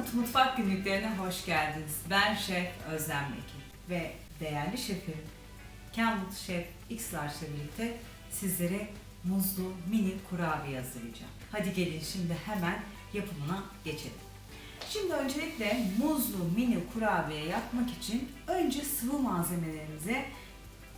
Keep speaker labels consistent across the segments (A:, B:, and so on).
A: Kamut Mutfak Günlüklerine hoş geldiniz. Ben Şef Özlem Meki ve değerli şefim Kamut Şef X Large ile birlikte sizlere muzlu mini kurabiye hazırlayacağım. Hadi gelin şimdi hemen yapımına geçelim. Şimdi öncelikle muzlu mini kurabiye yapmak için önce sıvı malzemelerimizi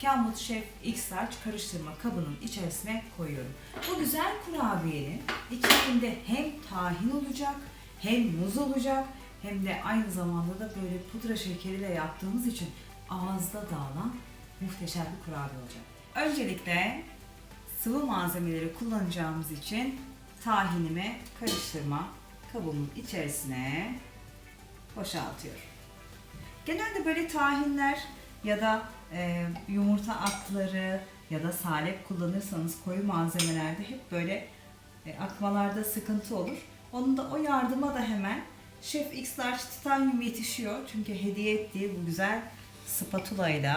A: Kamut Şef X karıştırma kabının içerisine koyuyorum. Bu güzel kurabiyenin içinde hem tahin olacak, hem muz olacak, hem de aynı zamanda da böyle pudra şekeriyle yaptığımız için ağızda dağılan muhteşem bir kurabiye olacak. Öncelikle sıvı malzemeleri kullanacağımız için tahinimi karıştırma kabımın içerisine boşaltıyorum. Genelde böyle tahinler ya da e, yumurta akları ya da salep kullanırsanız koyu malzemelerde hep böyle e, akmalarda sıkıntı olur. Onun da o yardıma da hemen Chef X Large Titanium yetişiyor. Çünkü hediye ettiği bu güzel spatula ile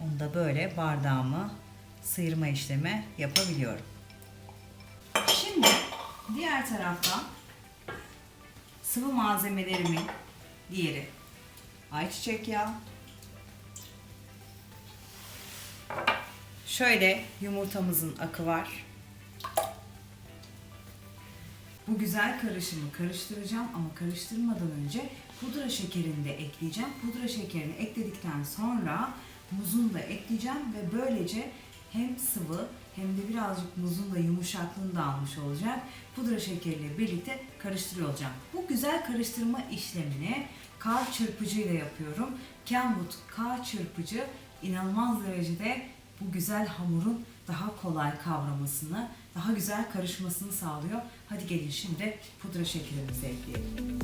A: onu da böyle bardağımı sıyırma işlemi yapabiliyorum. Şimdi diğer taraftan sıvı malzemelerimin diğeri ayçiçek yağı, Şöyle yumurtamızın akı var. Bu güzel karışımı karıştıracağım ama karıştırmadan önce pudra şekerini de ekleyeceğim. Pudra şekerini ekledikten sonra muzunu da ekleyeceğim ve böylece hem sıvı hem de birazcık muzun da yumuşaklığını da almış olacak. Pudra şekeriyle birlikte karıştırıyor olacağım. Bu güzel karıştırma işlemini K çırpıcı ile yapıyorum. Kenwood K çırpıcı inanılmaz derecede bu güzel hamurun daha kolay kavramasını, daha güzel karışmasını sağlıyor. Hadi gelin şimdi pudra şekerimizi ekleyelim.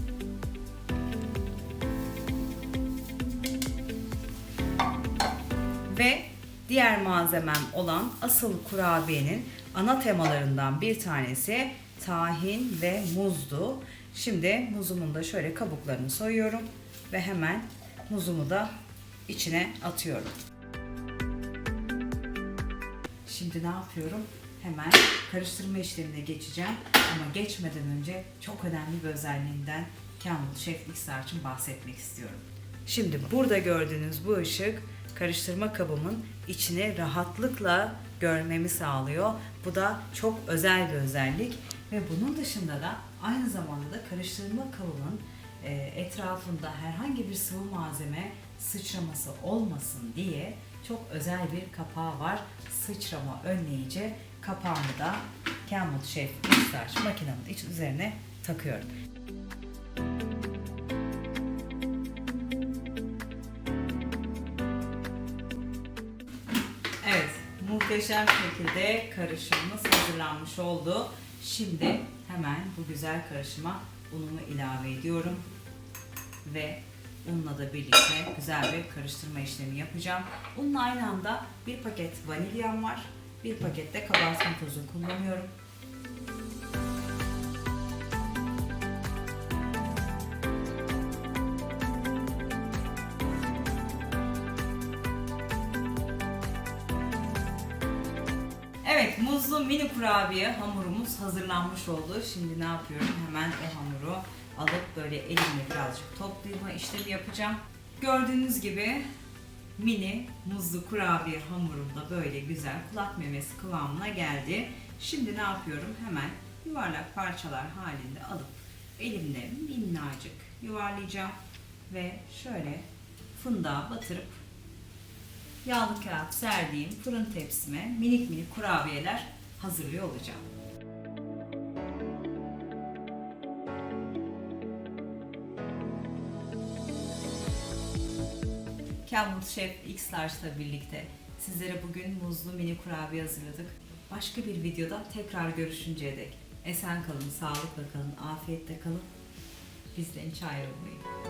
A: Ve diğer malzemem olan asıl kurabiyenin ana temalarından bir tanesi tahin ve muzdu. Şimdi muzumun da şöyle kabuklarını soyuyorum ve hemen muzumu da içine atıyorum. Şimdi ne yapıyorum? Hemen karıştırma işlemine geçeceğim. Ama geçmeden önce çok önemli bir özelliğinden Camel Chef X için bahsetmek istiyorum. Şimdi burada gördüğünüz bu ışık karıştırma kabımın içine rahatlıkla görmemi sağlıyor. Bu da çok özel bir özellik ve bunun dışında da aynı zamanda da karıştırma kabımın e, etrafında herhangi bir sıvı malzeme sıçraması olmasın diye çok özel bir kapağı var. Sıçrama önleyici kapağını da Camel Chef Starch makinemin iç üzerine takıyorum. Evet, muhteşem şekilde karışımımız hazırlanmış oldu. Şimdi hemen bu güzel karışıma unumu ilave ediyorum ve unla da birlikte güzel bir karıştırma işlemi yapacağım. Unla aynı anda bir paket vanilyam var, bir paket de kabartma tozu kullanıyorum. Evet, muzlu mini kurabiye hamurumuz hazırlanmış oldu. Şimdi ne yapıyorum? Hemen o hamuru alıp böyle elimle birazcık toplayma işlemi yapacağım. Gördüğünüz gibi mini muzlu kurabiye hamurum da böyle güzel kulak memesi kıvamına geldi. Şimdi ne yapıyorum? Hemen yuvarlak parçalar halinde alıp elimle minnacık yuvarlayacağım ve şöyle fındığa batırıp yağlı kağıt serdiğim fırın tepsime minik minik kurabiyeler hazırlıyor olacağım. Camel Chef X Large'la birlikte sizlere bugün muzlu mini kurabiye hazırladık. Başka bir videoda tekrar görüşünceye dek esen kalın, sağlıkla kalın, afiyette kalın. Bizden hiç ayrılmayın.